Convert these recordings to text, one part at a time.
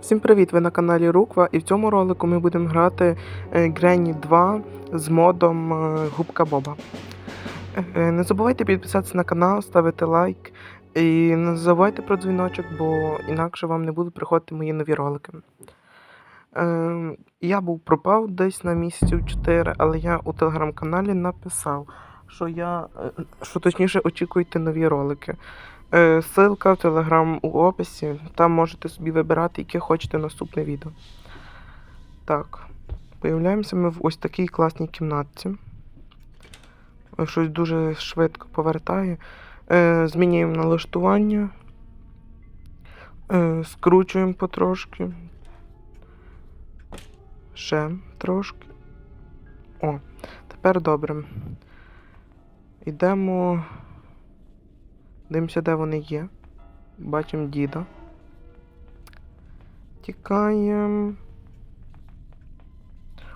Всім привіт! Ви на каналі Руква, і в цьому ролику ми будемо грати Granny 2 з модом е, Губка Боба. Е, Не забувайте підписатися на канал, ставити лайк і не забувайте про дзвіночок, бо інакше вам не будуть приходити мої нові ролики. Е, Я був пропав десь на місяців 4, але я у телеграм-каналі написав, що я що точніше очікуйте нові ролики. Е, Ссылка в телеграм у описі. Там можете собі вибирати, яке хочете наступне відео. Так. Появляємося ми в ось такій класній кімнатці. Е, Щось дуже швидко повертає. Е, Змінюємо налаштування. Скручуємо потрошки. Ще трошки. О, тепер добре. Йдемо. Дивимося, де вони є. Бачимо діда. Тікаємо.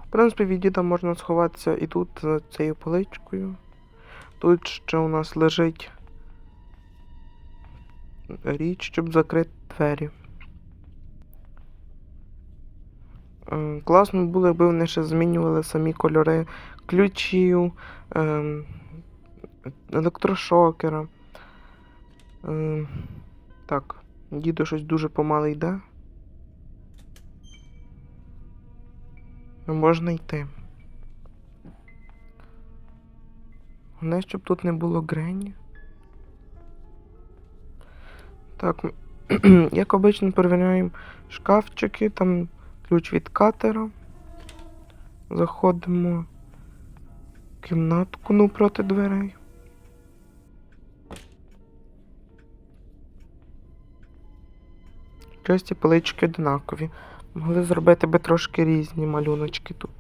В принципі, від діда можна сховатися і тут за цією поличкою. Тут ще у нас лежить річ, щоб закрити двері. Е, Класно було, якби вони ще змінювали самі кольори ключів, ем, електрошокера. Ем, так, діду щось дуже помало йде. Можна йти. Головне, щоб тут не було Гренні. Так, як обично перевіряємо шкафчики, там ключ від катера. Заходимо в кімнатку ну проти дверей. Щось ці полички однакові. Могли зробити би трошки різні малюночки тут.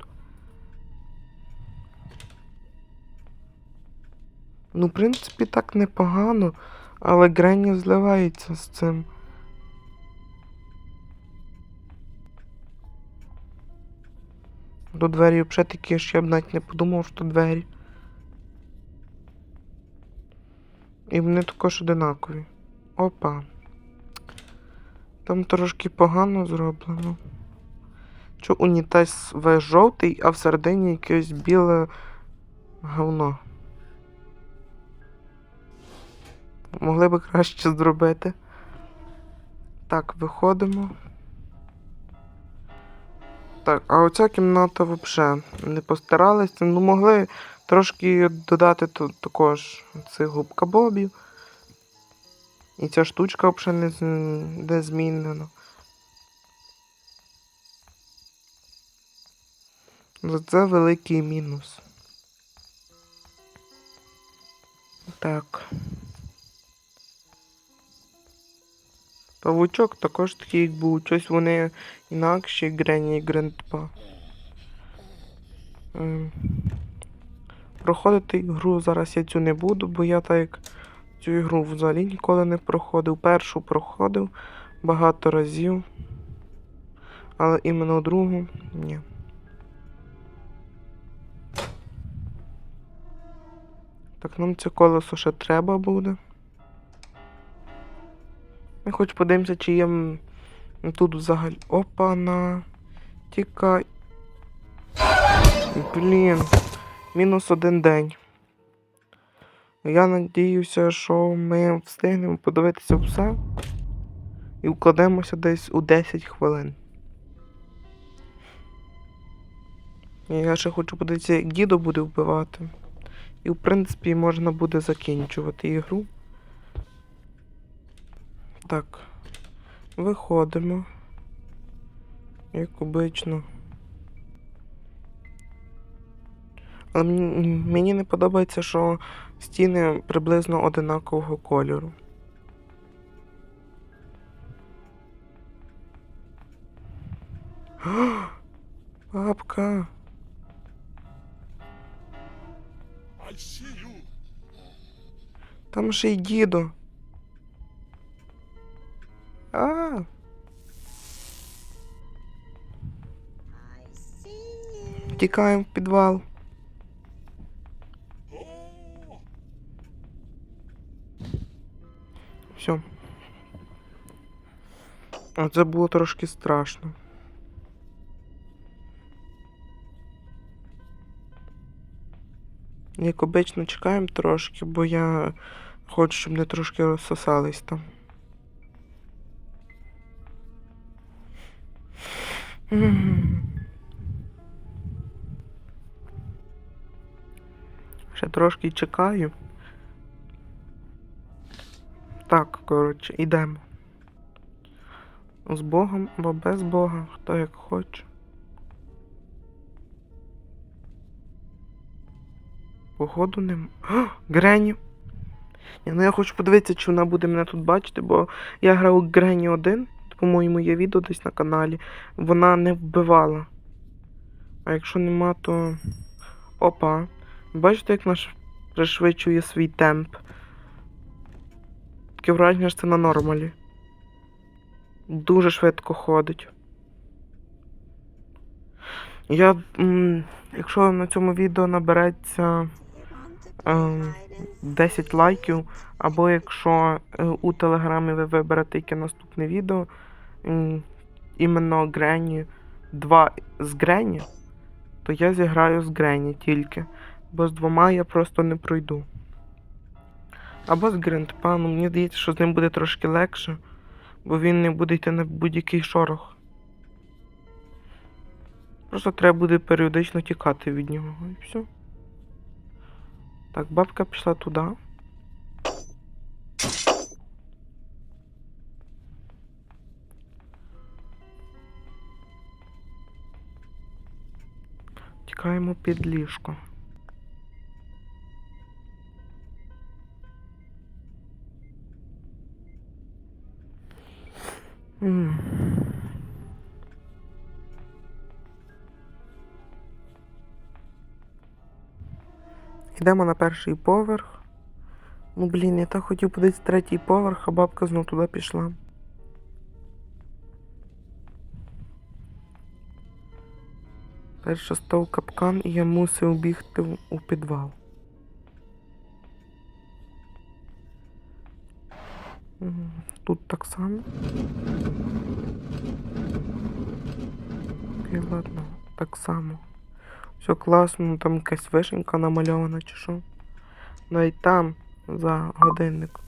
Ну, в принципі, так непогано, але Гренні зливається з цим. До двері взагалі такі, що я б навіть не подумав, що двері. І вони також одинакові. Опа. Там трошки погано зроблено. Що унітаз весь жовтий, а всередині якесь біле говно. Могли би краще зробити. Так, виходимо. Так, а оця кімната взагалі не постаралися. Ну, могли трошки додати тут також цих губка бобів. І ця штучка взагалі не, не змінена. За це великий мінус. Так. Павучок також такий як був. Щось вони інакші Грені і Грандпа. Ем. Проходити ігру зараз я цю не буду, бо я так цю ігру взагалі ніколи не проходив. Першу проходив багато разів. Але іменно другу ні. Так, нам це колесо ще треба буде. Ми хоч подивимося, чи є тут взагалі. Опа на. Тікай. Блін. Мінус один день. Я надіюся, що ми встигнемо подивитися все і вкладемося десь у 10 хвилин. Я ще хочу подивитися, як дідо буде вбивати. І в принципі можна буде закінчувати ігру. Так. Виходимо. Як обично. Але мені, не подобається, що стіни приблизно одинакового кольору. See. Там ще й дідо. А. I. Тікаємо в підвал. Все. А це було трошки страшно. Як обично чекаємо трошки, бо я хочу, щоб не трошки розсосались там. Ще трошки чекаю. Так, коротше, ідемо. З Богом або без Бога, хто як хоче. Погоду нема. О, Гренні! Ні, ну я хочу подивитися, чи вона буде мене тут бачити, бо я грав у Гренні 1, по-моєму, є відео десь на каналі. Вона не вбивала. А якщо нема, то. Опа. Бачите, як наш пришвидшує свій темп. Таке враження, що це на нормалі. Дуже швидко ходить. Я. Якщо на цьому відео набереться ем, 10 лайків, або якщо е, у телеграмі ви виберете яке наступне відео, іменно Гренні 2 з Гренні, то я зіграю з Гренні тільки. Бо з двома я просто не пройду. Або з Грандпаном, мені здається, що з ним буде трошки легше, бо він не буде йти на будь-який шорох. Просто треба буде періодично тікати від нього і все. Так, бабка пішла туди. Тікаємо під ліжко. Йдемо на перший поверх. Ну, блін, я так хотів подивитися третій поверх, а бабка знов туди пішла. Перше став капкан, і я мусив бігти у підвал. Тут так само. Окей, ладно, так само. Все класно, ну, там якась вишенька намальована чи що. Навіть там за годинник.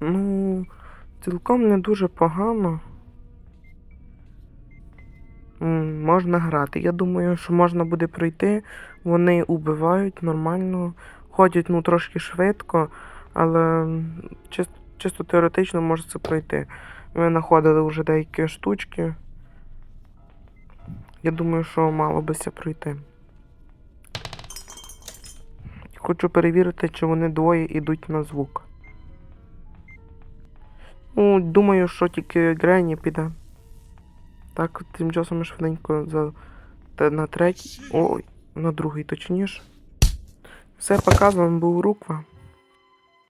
Ну, цілком не дуже погано. Можна грати. Я думаю, що можна буде пройти. Вони убивають нормально, ходять ну трошки швидко, але чисто, чисто теоретично може це пройти. Ми знаходили вже деякі штучки. Я думаю, що мало би це пройти. Хочу перевірити, чи вони двоє йдуть на звук. Ну, думаю, що тільки Грені піде. Так, тим часом швиденько за на третій. Ой, на другий точніше. Все, показано, був Руква.